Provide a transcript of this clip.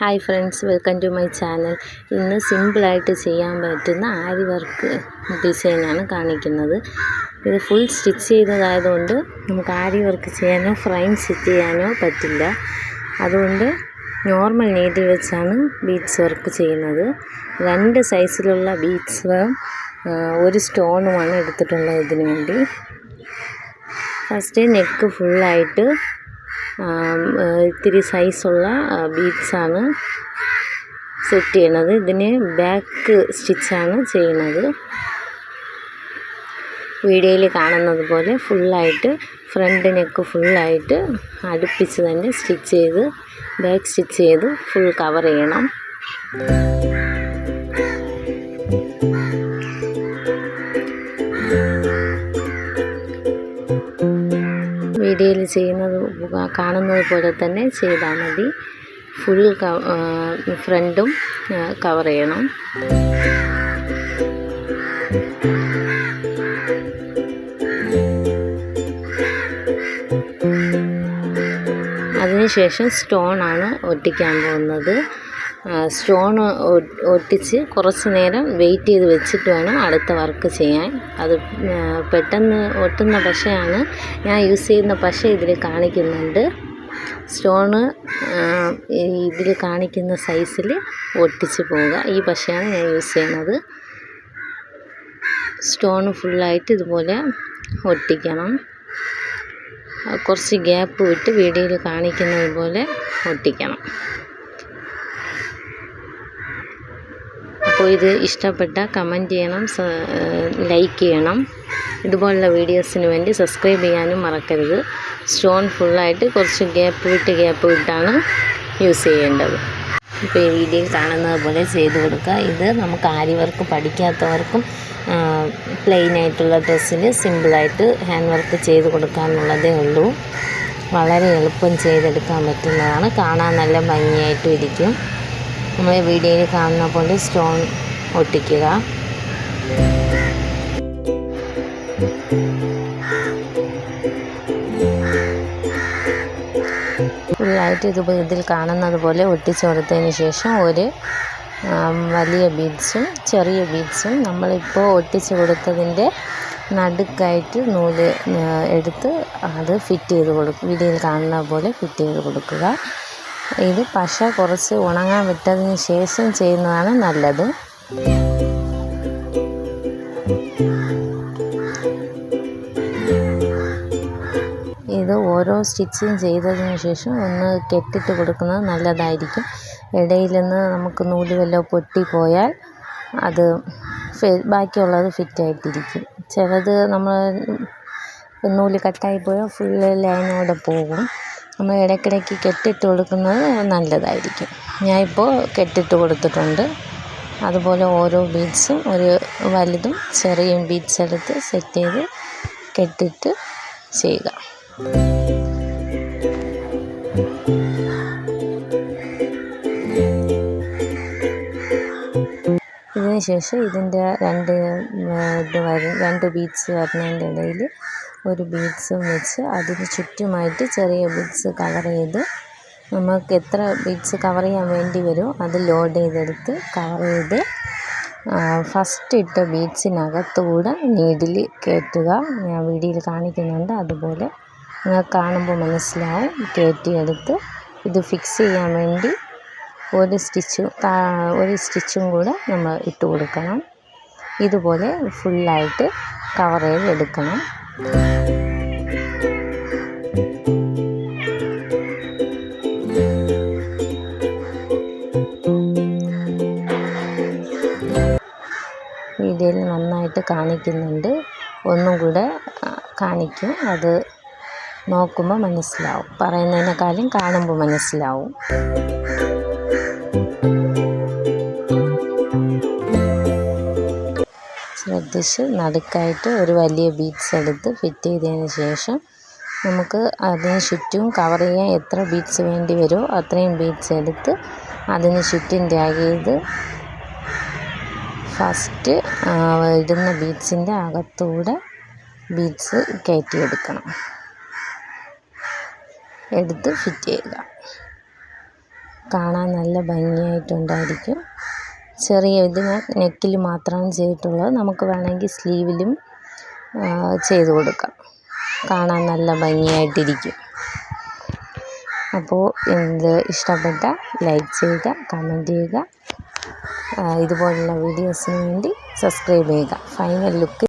Hi friends welcome to my channel ഇന്ന് സിമ്പിളായിട്ട് ചെയ്യാൻ പറ്റുന്ന ആരി വർക്ക് ഡിസൈനാണ് കാണിക്കുന്നത്. ഇത് ഫുൾ സ്റ്റിച്ച് ചെയ്തതായതുകൊണ്ട് നമുക്ക് ആരി വർക്ക് ചെയ്യാനോ ഫ്രൈം സ്റ്റിച്ച് ചെയ്യാനോ പറ്റില്ല. അതുകൊണ്ട് നോർമൽ നീഡിൽ വെച്ചാണ് ബീഡ്സ് വർക്ക് ചെയ്യുന്നത്. രണ്ട് സൈസിലുള്ള ബീഡ്സ് ഒരു സ്റ്റോണുമാണ് എടുത്തിട്ടുള്ളത് ഇതിനു വേണ്ടി. ഫസ്റ്റ് നെക്ക് ഫുള്ളായിട്ട് ഇത്തിരി സൈസുള്ള ബീഡ്സാണ് സെറ്റ് ചെയ്യണത് ഇതിന് ബാക്ക് സ്റ്റിച്ചാണ് ചെയ്യണത് വീഡിയോയിൽ കാണുന്നത് പോലെ ഫുള്ളായിട്ട് ഫ്രണ്ട് നെക്ക് ഫുള്ളായിട്ട് അടുപ്പിച്ച് തന്നെ സ്റ്റിച്ച് ചെയ്ത് ബാക്ക് സ്റ്റിച്ച് ചെയ്ത് ഫുൾ കവർ ചെയ്യണം. വീഡിയോയിൽ ചെയ്യുന്നത് കാണുന്നത് പോലെ തന്നെ ചെയ്താൽ മതി. ഫുൾ ഫ്രണ്ടും കവർ ചെയ്യണം. അതിനുശേഷം സ്റ്റോണാണ് ഒട്ടിക്കാൻ പോകുന്നത്. സ്റ്റോൺ ഒട്ടിച്ച് കുറച്ച് നേരം വെയിറ്റ് ചെയ്ത് വെച്ചിട്ട് വേണം അടുത്ത വർക്ക് ചെയ്യാൻ. അത് പെട്ടെന്ന് ഒട്ടുന്ന പശയാണ് ഞാൻ യൂസ് ചെയ്യുന്ന പശ ഇതിൽ കാണിക്കുന്നുണ്ട്. സ്റ്റോണ് ഇതിൽ കാണിക്കുന്ന സൈസിൽ ഒട്ടിച്ച് പോവുക. ഈ പശയാണ് ഞാൻ യൂസ് ചെയ്യുന്നത്. സ്റ്റോണ് ഫുള്ളായിട്ട് ഇതുപോലെ ഒട്ടിക്കണം. കുറച്ച് ഗ്യാപ്പ് വിട്ട് വീഡിയോയിൽ കാണിക്കുന്നത് പോലെ ഒട്ടിക്കണം. അപ്പോൾ ഇത് ഇഷ്ടപ്പെട്ട കമന്റ് ചെയ്യണം ലൈക്ക് ചെയ്യണം. ഇതുപോലുള്ള വീഡിയോസിന് വേണ്ടി സബ്സ്ക്രൈബ് ചെയ്യാനും മറക്കരുത്. സ്റ്റോൺ ഫുള്ളായിട്ട് കുറച്ച് ഗ്യാപ്പ് വിട്ട് ഗ്യാപ്പ് വിട്ടാണ് യൂസ് ചെയ്യേണ്ടത്. ഇപ്പോൾ ഈ വീഡിയോയിൽ കാണുന്നത് പോലെ ചെയ്ത് കൊടുക്കുക. ഇത് നമുക്ക് ആരി വർക്ക് പഠിക്കാത്തവർക്കും പ്ലെയിൻ ആയിട്ടുള്ള ഡ്രസ്സിന് സിമ്പിളായിട്ട് ഹാൻഡ് വർക്ക് ചെയ്ത് കൊടുക്കാമെന്നുള്ളതേ ഉള്ളൂ. വളരെ എളുപ്പം ചെയ്തെടുക്കാൻ പറ്റുന്നതാണ്. കാണാൻ നല്ല ഭംഗിയായിട്ടും ഇരിക്കും. നമ്മൾ വീഡിയോയിൽ കാണുന്ന പോലെ സ്റ്റോൺ ഒട്ടിക്കുക. ഫുള്ളായിട്ട് ഇത് ഇതിൽ കാണുന്നത് പോലെ ഒട്ടിച്ചോർത്തതിന് ശേഷം ഒരു വലിയ ബീഡ്സും ചെറിയ ബീഡ്സും നമ്മളിപ്പോൾ ഒട്ടിച്ചു കൊടുത്തതിന്റെ നടുക്കായിട്ട് നൂൽ എടുത്ത് അത് ഫിറ്റ് ചെയ്ത് കൊടുക്കും വീഡിയോയിൽ കാണുന്ന പോലെ ഫിറ്റ് ചെയ്ത് കൊടുക്കുക. ഇത് പശ കുറച്ച് ഉണങ്ങാൻ വിട്ടതിന് ശേഷം ചെയ്യുന്നതാണ് നല്ലത്. ഇത് ഓരോ സ്റ്റിച്ചും ചെയ്തതിന് ശേഷം ഒന്ന് കെട്ടിട്ട് കൊടുക്കുന്നത് നല്ലതായിരിക്കും. ഇടയിൽ നിന്ന് നമുക്ക് നൂൽ വല്ലതും പൊട്ടിപ്പോയാൽ അത് ബാക്കിയുള്ളത് ഫിറ്റായിട്ടിരിക്കും. ചിലത് നമ്മൾ നൂൽ കട്ടായി പോയാൽ ഫുള്ള് ലൈനോടെ പോകും. നമ്മൾ ഇടയ്ക്കിടയ്ക്ക് കെട്ടിട്ട് കൊടുക്കുന്നത് നല്ലതായിരിക്കും. ഞാനിപ്പോൾ കെട്ടിട്ട് കൊടുത്തിട്ടുണ്ട്. അതുപോലെ ഓരോ ബീഡ്സും ഒരു വലുതും ചെറിയ ബീഡ്സ് എടുത്ത് സെറ്റ് ചെയ്ത് കെട്ടിട്ട് ചെയ്യുക. ഇതിന് ശേഷം ഇതിന്റെ രണ്ട് ഇത് വരും. രണ്ട് ബീഡ്സ് വരുന്നതിന്റെ ഇടയിൽ ഒരു ബീഡ്സും വെച്ച് അതിന് ചുറ്റുമായിട്ട് ചെറിയ ബീഡ്സ് കവർ ചെയ്ത് നമുക്ക് എത്ര ബീഡ്സ് കവർ ചെയ്യാൻ വേണ്ടി വരുമോ അത് ലോഡ് ചെയ്തെടുത്ത് കവർ ചെയ്ത് ഫസ്റ്റ് ഇട്ട ബീഡ്സിനകത്തുകൂടെ നീഡിൽ കയറ്റുക. ഞാൻ വീഡിയോയിൽ കാണിക്കുന്നുണ്ട്. അതുപോലെ നിങ്ങൾക്ക് കാണുമ്പോൾ മനസ്സിലാവും. കയറ്റിയെടുത്ത് ഇത് ഫിക്സ് ചെയ്യാൻ വേണ്ടി ഒരു സ്റ്റിച്ച് ഒരു സ്റ്റിച്ചും കൂടെ നമ്മൾ ഇട്ട് കൊടുക്കണം. ഇതുപോലെ ഫുള്ളായിട്ട് കവർ ചെയ്ത് എടുക്കണം വീഡിയോയിൽ നന്നായിട്ട് കാണിക്കുന്നുണ്ട്. ഒന്നും കൂടെ കാണിക്കും. അത് നോക്കുമ്പോൾ മനസ്സിലാവും. പറയുന്നതിനേക്കാളും കാണുമ്പോൾ മനസ്സിലാവും. ശ്രദ്ധിച്ച് നടുക്കായിട്ട് ഒരു വലിയ ബീഡ്സ് എടുത്ത് ഫിറ്റ് ചെയ്തതിന് ശേഷം നമുക്ക് അതിന് ചുറ്റും കവർ ചെയ്യാൻ എത്ര ബീഡ്സ് വേണ്ടി വരുമോ അത്രയും ബീഡ്സ് എടുത്ത് അതിന് ചുറ്റും ടാഗ് ചെയ്ത് ഫസ്റ്റ് ഇടുന്ന ബീഡ്സിന്റെ അകത്തൂടെ ബീഡ്സ് കയറ്റിയെടുക്കണം. എടുത്ത് ഫിറ്റ് ചെയ്യുക. കാണാൻ നല്ല ഭംഗിയായിട്ടുണ്ടായിരിക്കും. ചെറിയ ഇത് ഞാൻ നെക്കിൽ മാത്രം ചെയ്തിട്ടുള്ളത്. നമുക്ക് വേണമെങ്കിൽ സ്ലീവിലും ചെയ്ത് കൊടുക്കാം. കാണാൻ നല്ല ഭംഗിയായിട്ടിരിക്കും. അപ്പോൾ ഇത് ഇഷ്ടപ്പെട്ട ലൈക്ക് ചെയ്യുക കമന്റ് ചെയ്യുക ഇതുപോലുള്ള വീഡിയോസിന് വേണ്ടി സബ്സ്ക്രൈബ് ചെയ്യുക. Final look